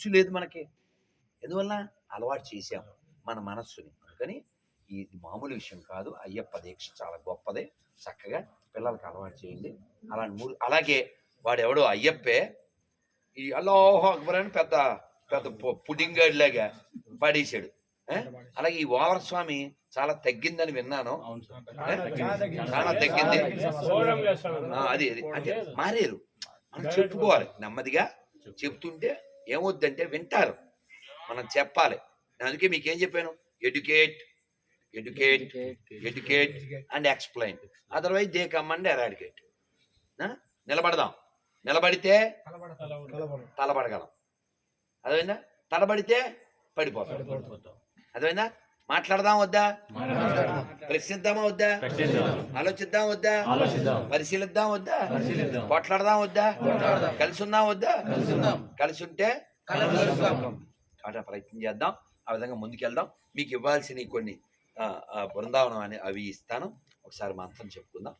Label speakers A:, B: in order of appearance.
A: చిచ్చు లేదు మనకి. ఎందువల్ల అలవాటు చేసాం మన మనస్సుని. అందుకని ఇది మామూలు విషయం కాదు. అయ్యప్ప దీక్ష చాలా గొప్పదే. చక్కగా పిల్లలకి అలవాటు చేయండి. అలాంటి మూడు అలాగే వాడు ఎవడో అయ్యప్పే. ఈ అల్లాహ్ అక్బర్ అని పెద్ద పెద్ద పుడింగ్ లాగా పడేశాడు? అలాగే ఈ ఓవర్ స్వామి చాలా తగ్గిందని విన్నాను.
B: అవును సార్.
A: ఏ? చాలా తగ్గింది. ఆ, అది అది. అంటే మారేరు. మనం చెప్పుకోవాలి. నెమ్మదిగా చెప్తుంటే ఏమొద్దంటే వింటారు. మనం చెప్పాలి. అందుకే మీకు చెప్పాను? Educate educate educate and explain otherwise they come and eradicate నిలబడదాం. నిలబడితే తలబడగలం. అదైందా తలబడితే పడిపోతాం. అదైందా మాట్లాడదాం వద్దా? ప్రశ్నిద్దామా వద్దా? ఆలోచిద్దాం వద్దా?
B: ఆలోచిద్దాం.
A: పరిశీలిద్దాం వద్దా? కొట్లాడదాం వద్దా? కలిసి ఉందాం వద్దా? కలిసి ఉంటే కాబట్టి ప్రయత్నం చేద్దాం. ఆ విధంగా ముందుకెళ్దాం. మీకు ఇవ్వాల్సిన కొన్ని బృందావనం అని అవి ఇస్తాను. ఒకసారి మంత్రం చెప్పుకుందాం.